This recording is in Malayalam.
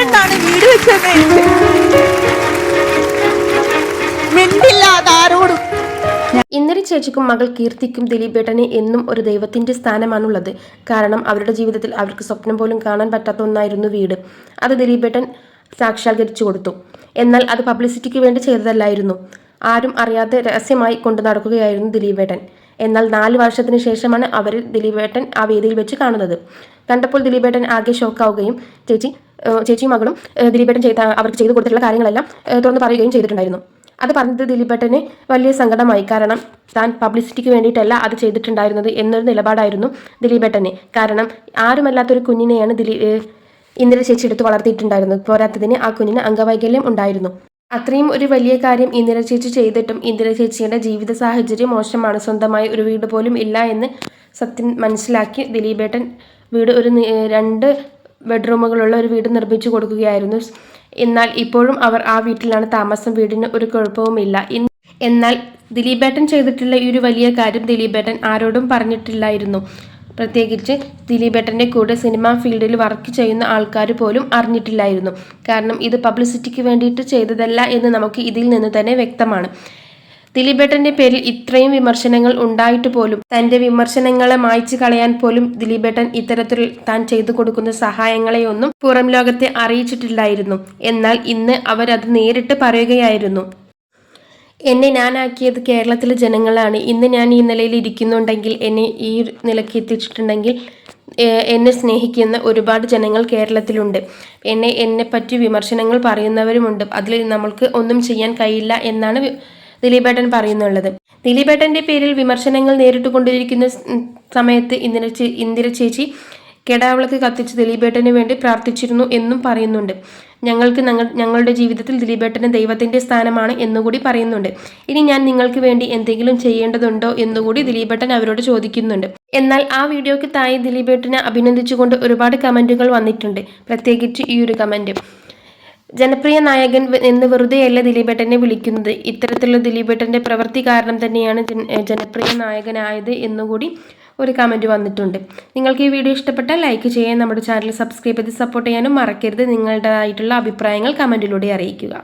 പറയണ്ടാണ് വീട് വെച്ചത്? മിണ്ടില്ല അതാരോടും ഇന്നലെ ചേച്ചിക്കും മകൾ കീർത്തിക്കും ദിലീപേട്ടന് എന്നും ഒരു ദൈവത്തിന്റെ സ്ഥാനമാണുള്ളത്. കാരണം അവരുടെ ജീവിതത്തിൽ അവർക്ക് സ്വപ്നം പോലും കാണാൻ പറ്റാത്ത ഒന്നായിരുന്നു വീട്. അത് ദിലീപേട്ടൻ സാക്ഷാത്കരിച്ചു കൊടുത്തു. എന്നാൽ അത് പബ്ലിസിറ്റിക്ക് വേണ്ടി ചെയ്തതല്ലായിരുന്നു. ആരും അറിയാതെ രഹസ്യമായി കൊണ്ടു നടക്കുകയായിരുന്നു ദിലീപേട്ടൻ. എന്നാൽ നാല് വർഷത്തിന് ശേഷമാണ് അവർ ദിലീപേട്ടൻ ആ വേദിയിൽ വെച്ച് കാണുന്നത്. കണ്ടപ്പോൾ ദിലീപേട്ടൻ ആകെ ഷോക്കാവുകയും ചേച്ചി ചേച്ചിയും മകളും ദിലീപേട്ടൻ ചെയ്ത അവർക്ക് ചെയ്തു കൊടുത്തിട്ടുള്ള കാര്യങ്ങളെല്ലാം തുറന്നു പറയുകയും ചെയ്തിട്ടുണ്ടായിരുന്നു. അത് പറഞ്ഞത് ദിലീപേട്ടന് വലിയ സങ്കടമായി. കാരണം താൻ പബ്ലിസിറ്റിക്ക് വേണ്ടിയിട്ടല്ല അത് ചെയ്തിട്ടുണ്ടായിരുന്നത് എന്നൊരു നിലപാടായിരുന്നു ദിലീപേട്ടനെ. കാരണം ആരുമല്ലാത്തൊരു കുഞ്ഞിനെയാണ് ദിലീ ഇന്ദിര ചേച്ചി എടുത്ത് വളർത്തിയിട്ടുണ്ടായിരുന്നു പോരാത്തതിന് ആ കുഞ്ഞിന് അംഗവൈകല്യം ഉണ്ടായിരുന്നു. അത്രയും ഒരു വലിയ കാര്യം ഇന്ദിര ചേച്ചി ചെയ്തിട്ടും ഇന്ദിര ചേച്ചിയുടെ ജീവിത സാഹചര്യം മോശമാണ്. സ്വന്തമായി ഒരു വീട് പോലും ഇല്ല എന്ന് സത്യം മനസ്സിലാക്കി ദിലീപേട്ടൻ വീട് ഒരു രണ്ട് ബെഡ്റൂമുകളുള്ള ഒരു വീട് നിർമ്മിച്ചു കൊടുക്കുകയായിരുന്നു. എന്നാൽ ഇപ്പോഴും അവർ ആ വീട്ടിലാണ് താമസം. വീടിന് ഒരു കുഴപ്പവുമില്ല എന്നാൽ ദിലീപേട്ടൻ ചെയ്തിട്ടുള്ള ഈ ഒരു വലിയ കാര്യം ദിലീപേട്ടൻ ആരോടും പറഞ്ഞിട്ടില്ലായിരുന്നു. പ്രത്യേകിച്ച് ദിലീപേട്ടന്റെ കൂടെ സിനിമാ ഫീൽഡിൽ വർക്ക് ചെയ്യുന്ന ആൾക്കാർ പോലും അറിഞ്ഞിട്ടില്ലായിരുന്നു. കാരണം ഇത് പബ്ലിസിറ്റിക്ക് വേണ്ടിയിട്ട് ചെയ്തതല്ല എന്ന് നമുക്ക് ഇതിൽ നിന്ന് തന്നെ വ്യക്തമാണ്. ദിലീപേട്ടന്റെ പേരിൽ ഇത്രയും വിമർശനങ്ങൾ ഉണ്ടായിട്ട് പോലും തന്റെ വിമർശനങ്ങളെ മായ്ച്ചു കളയാൻ പോലും ദിലീപേട്ടൻ ഇത്തരത്തിൽ താൻ ചെയ്തു കൊടുക്കുന്ന സഹായങ്ങളെയൊന്നും പുറം ലോകത്തെ അറിയിച്ചിട്ടില്ലായിരുന്നു. എന്നാൽ ഇന്ന് അവരത് നേരിട്ട് പറയുകയായിരുന്നു. എന്നെ ഞാനാക്കിയത് കേരളത്തിലെ ജനങ്ങളാണ്. ഇന്ന് ഞാൻ ഈ നിലയിൽ ഇരിക്കുന്നുണ്ടെങ്കിൽ എന്നെ ഈ നിലയ്ക്ക് എത്തിച്ചിട്ടുണ്ടെങ്കിൽ എന്നെ സ്നേഹിക്കുന്ന ഒരുപാട് ജനങ്ങൾ കേരളത്തിലുണ്ട്. എന്നെ എന്നെ പറ്റി വിമർശനങ്ങൾ പറയുന്നവരുമുണ്ട്. അതിൽ നമ്മൾക്ക് ഒന്നും ചെയ്യാൻ കഴിയില്ല എന്നാണ് ദിലീപേട്ടൻ പറയുന്നുള്ളത്. ദിലീപേട്ടന്റെ പേരിൽ വിമർശനങ്ങൾ നേരിട്ടുകൊണ്ടിരിക്കുന്ന കൊണ്ടിരിക്കുന്ന സമയത്ത് ഇന്ദിര ഇന്ദിര ചേച്ചി കെടാവിളക്ക് കത്തിച്ച് ദിലീപേട്ടന് വേണ്ടി പ്രാർത്ഥിച്ചിരുന്നു എന്നും പറയുന്നുണ്ട്. ഞങ്ങൾക്ക് ഞങ്ങൾ ഞങ്ങളുടെ ജീവിതത്തിൽ ദിലീപേട്ടന് ദൈവത്തിന്റെ സ്ഥാനമാണ് എന്നുകൂടി പറയുന്നുണ്ട്. ഇനി ഞാൻ നിങ്ങൾക്ക് വേണ്ടി എന്തെങ്കിലും ചെയ്യേണ്ടതുണ്ടോ എന്നുകൂടി ദിലീപേട്ടൻ അവരോട് ചോദിക്കുന്നുണ്ട്. എന്നാൽ ആ വീഡിയോക്ക് തായി ദിലീപേട്ടനെ അഭിനന്ദിച്ചുകൊണ്ട് ഒരുപാട് കമന്റുകൾ വന്നിട്ടുണ്ട്. പ്രത്യേകിച്ച് ഈ ഒരു കമന്റ്. ജനപ്രിയ നായകൻ എന്ന് വെറുതെയല്ല ദിലീപേട്ടനെ വിളിക്കുന്നത്. ഇത്തരത്തിലുള്ള ദിലീപേട്ടന്റെ പ്രവൃത്തി കാരണം തന്നെയാണ് ജനപ്രിയ നായകനായത് എന്നുകൂടി ഒരു കമന്റ് വന്നിട്ടുണ്ട്. നിങ്ങൾക്ക് ഈ വീഡിയോ ഇഷ്ടപ്പെട്ടാൽ ലൈക്ക് ചെയ്യാൻ നമ്മുടെ ചാനൽ സബ്സ്ക്രൈബ് ചെയ്ത് സപ്പോർട്ട് ചെയ്യാനും മറക്കരുത്. നിങ്ങളുടേതായിട്ടുള്ള അഭിപ്രായങ്ങൾ കമന്റിലൂടെ അറിയിക്കുക.